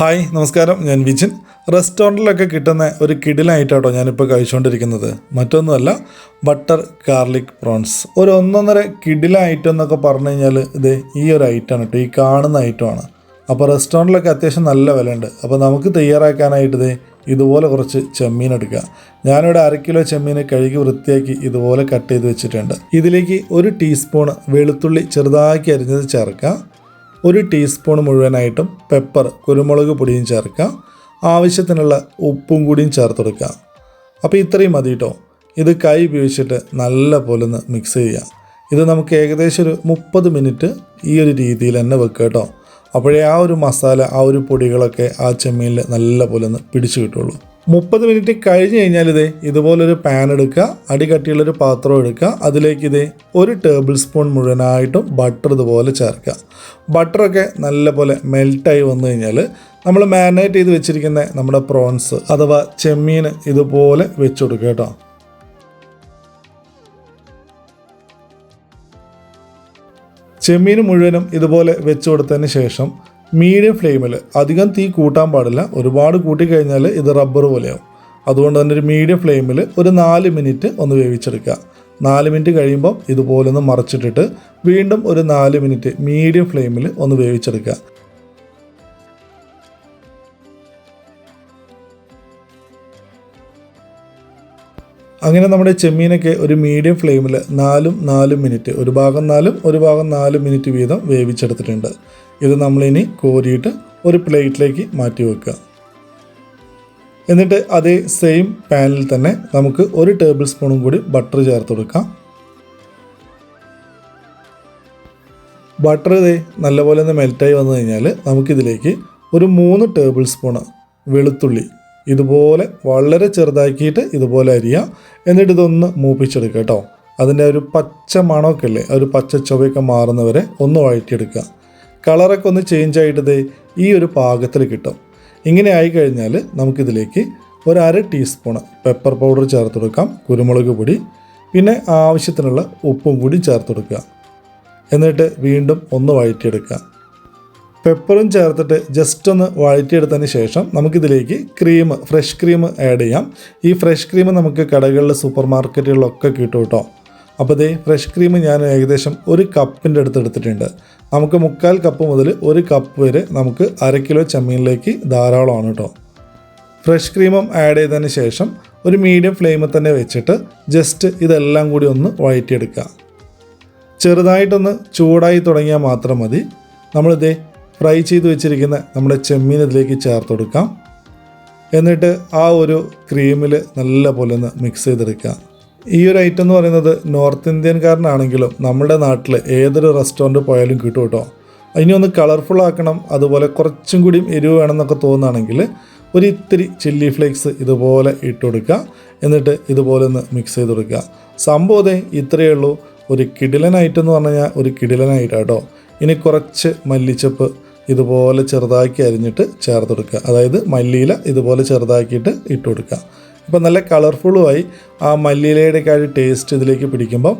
Hi നമസ്കാരം. ഞാൻ വിജിൻ. റെസ്റ്റോറന്റിലൊക്കെ കിട്ടുന്ന ഒരു കിടിലായിട്ടാട്ടോ ഞാനിപ്പോൾ കഴിച്ചുകൊണ്ടിരിക്കുന്നത് മറ്റൊന്നുമല്ല ബട്ടർ ഗാർലിക് പ്രോൺസ്. ഒരു ഒന്നൊന്നര കിടില ഐറ്റം എന്നൊക്കെ പറഞ്ഞു കഴിഞ്ഞാൽ ഇത് ഈ ഒരു ഐറ്റമാണ് കേട്ടോ ഈ കാണുന്ന ഐറ്റമാണ്. അപ്പോൾ റെസ്റ്റോറന്റിലൊക്കെ അത്യാവശ്യം നല്ല വിലയുണ്ട്. അപ്പോൾ നമുക്ക് തയ്യാറാക്കാനായിട്ട് ഇത് ഇതുപോലെ കുറച്ച് ചെമ്മീൻ എടുക്കുക ഞാനിവിടെ അര കിലോ ചെമ്മീൻ കഴുകി വൃത്തിയാക്കി ഇതുപോലെ കട്ട് ചെയ്ത് വെച്ചിട്ടുണ്ട്. ഇതിലേക്ക് ഒരു ടീസ്പൂൺ വെളുത്തുള്ളി ചെറുതാക്കി അരിഞ്ഞത് ചേർക്കുക ഒരു ടീസ്പൂൺ മുഴുവനായിട്ടും പെപ്പർ കുരുമുളക് പൊടിയും ചേർക്കുക. ആവശ്യത്തിനുള്ള ഉപ്പും കൂടിയും ചേർത്ത് കൊടുക്കുക. അപ്പോൾ ഇത്രയും മതി കേട്ടോ ഇത് കൈ ഉപയോഗിച്ചിട്ട് നല്ല പോലെ ഒന്ന് മിക്സ് ചെയ്യുക. ഇത് നമുക്ക് ഏകദേശം ഒരു മുപ്പത് മിനിറ്റ് ഈ ഒരു രീതിയിൽ തന്നെ വെക്കുക കേട്ടോ അപ്പോഴേ ആ ഒരു മസാല ആ ഒരു പൊടികളൊക്കെ ആ ചെമ്മീനിൽ നല്ല പോലെ ഒന്ന് പിടിച്ചു കിട്ടുള്ളൂ. മുപ്പത് മിനിറ്റ് കഴിഞ്ഞ് കഴിഞ്ഞാൽ ഇതേ ഇതുപോലൊരു പാൻ എടുക്കുക അടി കട്ടിയുള്ളൊരു പാത്രം എടുക്കുക അതിലേക്ക് ഇതേ ഒരു ടേബിൾ സ്പൂൺ മുഴുവനായിട്ടും ബട്ടർ ഇതുപോലെ ചേർക്കുക. ബട്ടറൊക്കെ നല്ലപോലെ മെൽട്ടായി വന്നു കഴിഞ്ഞാൽ നമ്മൾ മാരിനേറ്റ് ചെയ്ത് വെച്ചിരിക്കുന്ന നമ്മുടെ പ്രോൺസ് അഥവാ ചെമ്മീൻ ഇതുപോലെ വെച്ച് കൊടുക്കുക കേട്ടോ. ചെമ്മീൻ മുഴുവനും ഇതുപോലെ വെച്ച് കൊടുത്തതിന് ശേഷം മീഡിയം ഫ്ലെയിമിൽ അധികം തീ കൂട്ടാൻ പാടില്ല. ഒരുപാട് കൂട്ടിക്കഴിഞ്ഞാൽ ഇത് റബ്ബർ പോലെയാവും. അതുകൊണ്ട് തന്നെ ഒരു മീഡിയം ഫ്ലെയിമിൽ ഒരു നാല് മിനിറ്റ് ഒന്ന് വേവിച്ചെടുക്കുക. നാല് മിനിറ്റ് കഴിയുമ്പോൾ ഇതുപോലെ ഒന്ന് മറച്ചിട്ടിട്ട് വീണ്ടും ഒരു നാല് മിനിറ്റ് മീഡിയം ഫ്ലെയിമിൽ ഒന്ന് വേവിച്ചെടുക്കുക. അങ്ങനെ നമ്മുടെ ചെമ്മീനൊക്കെ ഒരു മീഡിയം ഫ്ലെയിമിൽ നാലും നാലും മിനിറ്റ് ഒരു ഭാഗം നാലും ഒരു ഭാഗം നാല് മിനിറ്റ് വീതം വേവിച്ചെടുത്തിട്ടുണ്ട്. ഇത് നമ്മളിനി കോരിയിട്ട് ഒരു പ്ലേറ്റിലേക്ക് മാറ്റി വെക്കുക. എന്നിട്ട് അതേ സെയിം പാനിൽ തന്നെ നമുക്ക് ഒരു ടേബിൾ സ്പൂണും കൂടി ബട്ടർ ചേർത്ത് കൊടുക്കാം. ബട്ടർ ഇതേ നല്ലപോലെ ഒന്ന് മെൽറ്റായി വന്നു കഴിഞ്ഞാൽ നമുക്കിതിലേക്ക് ഒരു മൂന്ന് ടേബിൾ സ്പൂണ് വെളുത്തുള്ളി ഇതുപോലെ വളരെ ചെറുതാക്കിയിട്ട് ഇതുപോലെ അരിയാം. എന്നിട്ട് ഇതൊന്ന് മൂപ്പിച്ചെടുക്കുക കേട്ടോ. അതിന്റെ ഒരു പച്ച മണമൊക്കെ അല്ലേ ഒരു പച്ച ചുവയൊക്കെ മാറുന്നവരെ ഒന്ന് വഴറ്റിയെടുക്കുക. കളറൊക്കെ ഒന്ന് ചേഞ്ച് ആയിട്ട് ഈ ഒരു പാകത്തിൽ കിട്ടും. ഇങ്ങനെ ആയി ആയിക്കഴിഞ്ഞാൽ നമുക്കിതിലേക്ക് ഒരു അര ടീസ്പൂൺ പെപ്പർ പൗഡർ ചേർത്ത് കൊടുക്കാം കുരുമുളക് പൊടി പിന്നെ ആവശ്യത്തിനുള്ള ഉപ്പും കൂടി ചേർത്ത് കൊടുക്കുക. എന്നിട്ട് വീണ്ടും ഒന്ന് വഴറ്റിയെടുക്കുക. പെപ്പറും ചേർത്തിട്ട് ജസ്റ്റ് ഒന്ന് വഴറ്റിയെടുത്തതിന് ശേഷം നമുക്കിതിലേക്ക് ക്രീം ഫ്രഷ് ക്രീം ആഡ് ചെയ്യാം. ഈ ഫ്രഷ് ക്രീം നമുക്ക് കടകളിൽ സൂപ്പർ മാർക്കറ്റുകളിലൊക്കെ കിട്ടും കേട്ടോ. അപ്പോൾ ഇതേ ഫ്രഷ് ക്രീം ഞാൻ ഏകദേശം ഒരു കപ്പിന്റെ അടുത്ത് എടുത്തിട്ടുണ്ട്. നമുക്ക് മുക്കാൽ കപ്പ് മുതൽ ഒരു കപ്പ് വരെ നമുക്ക് അര കിലോ ചെമ്മീനിലേക്ക് ധാരാളമാണ് കേട്ടോ. ഫ്രഷ് ക്രീമും ആഡ് ചെയ്തതിന് ശേഷം ഒരു മീഡിയം ഫ്ലെയിമിൽ തന്നെ വെച്ചിട്ട് ജസ്റ്റ് ഇതെല്ലാം കൂടി ഒന്ന് വഴറ്റിയെടുക്കുക. ചെറുതായിട്ടൊന്ന് ചൂടായി തുടങ്ങിയാൽ മാത്രം മതി. നമ്മളിതേ ഫ്രൈ ചെയ്ത് വെച്ചിരിക്കുന്ന നമ്മുടെ ചെമ്മീൻ ഇതിലേക്ക് ചേർത്ത് കൊടുക്കാം. എന്നിട്ട് ആ ഒരു ക്രീമിൽ നല്ല പോലെ ഒന്ന് മിക്സ് ചെയ്തെടുക്കുക. ഈ ഒരു ഐറ്റം എന്ന് പറയുന്നത് നോർത്ത് ഇന്ത്യൻകാരനാണെങ്കിലും നമ്മുടെ നാട്ടിൽ ഏതൊരു റെസ്റ്റോറന്റ് പോയാലും കിട്ടും കേട്ടോ. ഇനി ഒന്ന് കളർഫുൾ ആക്കണം അതുപോലെ കുറച്ചും കൂടിയും എരിവ് വേണമെന്നൊക്കെ തോന്നുകയാണെങ്കിൽ ഒരു ഇത്തിരി ചില്ലി ഫ്ലേക്സ് ഇതുപോലെ ഇട്ട് കൊടുക്കുക. എന്നിട്ട് ഇതുപോലെ ഒന്ന് മിക്സ് ചെയ്ത് കൊടുക്കുക. സംഭവത്തെ ഇത്രയേ ഉള്ളൂ. ഒരു കിടിലൻ ഐറ്റം എന്ന് പറഞ്ഞു കഴിഞ്ഞാൽ ഒരു കിടിലൻ ഐറ്റം കേട്ടോ. ഇനി കുറച്ച് മല്ലിച്ചപ്പ് ഇതുപോലെ ചെറുതാക്കി അരിഞ്ഞിട്ട് ചേർത്ത് കൊടുക്കുക അതായത് മല്ലിയില ഇതുപോലെ ചെറുതാക്കിയിട്ട് ഇട്ട് കൊടുക്കുക ഇപ്പം നല്ല കളർഫുള്ളുമായി ആ മല്ലിയിലയുടെയൊക്കെ ആ ടേസ്റ്റ് ഇതിലേക്ക് പിടിക്കുമ്പം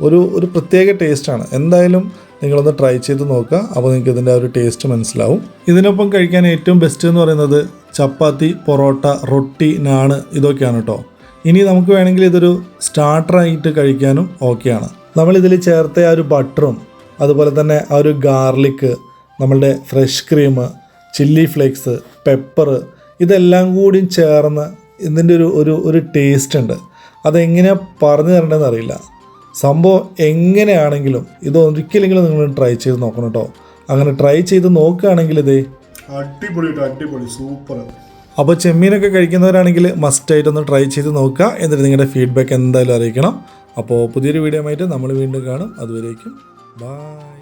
ഒരു ഒരു പ്രത്യേക ടേസ്റ്റാണ് എന്തായാലും നിങ്ങളൊന്ന് ട്രൈ ചെയ്ത് നോക്കുക. അപ്പോൾ നിങ്ങൾക്ക് ഇതിന്റെ ഒരു ടേസ്റ്റ് മനസ്സിലാവും. ഇതിനൊപ്പം കഴിക്കാൻ ഏറ്റവും ബെസ്റ്റ് എന്ന് പറയുന്നത് ചപ്പാത്തി പൊറോട്ട റൊട്ടി നാണ് ഇതൊക്കെയാണ് കേട്ടോ ഇനി നമുക്ക് വേണമെങ്കിൽ ഇതൊരു സ്റ്റാർട്ടറായിട്ട് കഴിക്കാനും ഓക്കെയാണ് നമ്മളിതിൽ ചേർത്ത ആ ഒരു ബട്ടറും അതുപോലെ തന്നെ ആ ഒരു ഗാർലിക്ക് നമ്മളുടെ fresh cream chilli flakes pepper ഇതെല്ലാം കൂടി ചേർന്ന് ഇതിന്റെ ഒരു ഒരു ഒരു ടേസ്റ്റ് ഉണ്ട്. അതെങ്ങനെയാണ് പറഞ്ഞു തരേണ്ടതെന്ന് അറിയില്ല. സംഭവം എങ്ങനെയാണെങ്കിലും ഇത് ഒരിക്കലെങ്കിലും നിങ്ങൾ ട്രൈ ചെയ്ത് നോക്കണം കേട്ടോ അങ്ങനെ ട്രൈ ചെയ്ത് നോക്കുകയാണെങ്കിൽ ഇതേ. അടിപൊളി അടിപൊളി സൂപ്പർ അപ്പോൾ ചെമ്മീനൊക്കെ കഴിക്കുന്നവരാണെങ്കിൽ മസ്റ്റായിട്ട് ഒന്ന് ട്രൈ ചെയ്ത് നോക്കുക. എന്നിട്ട് നിങ്ങളുടെ ഫീഡ്ബാക്ക് എന്തായാലും അറിയിക്കണം. അപ്പോൾ പുതിയൊരു വീഡിയോ ആയിട്ട് നമ്മൾ വീണ്ടും കാണും. അതുവരേക്കും ബൈ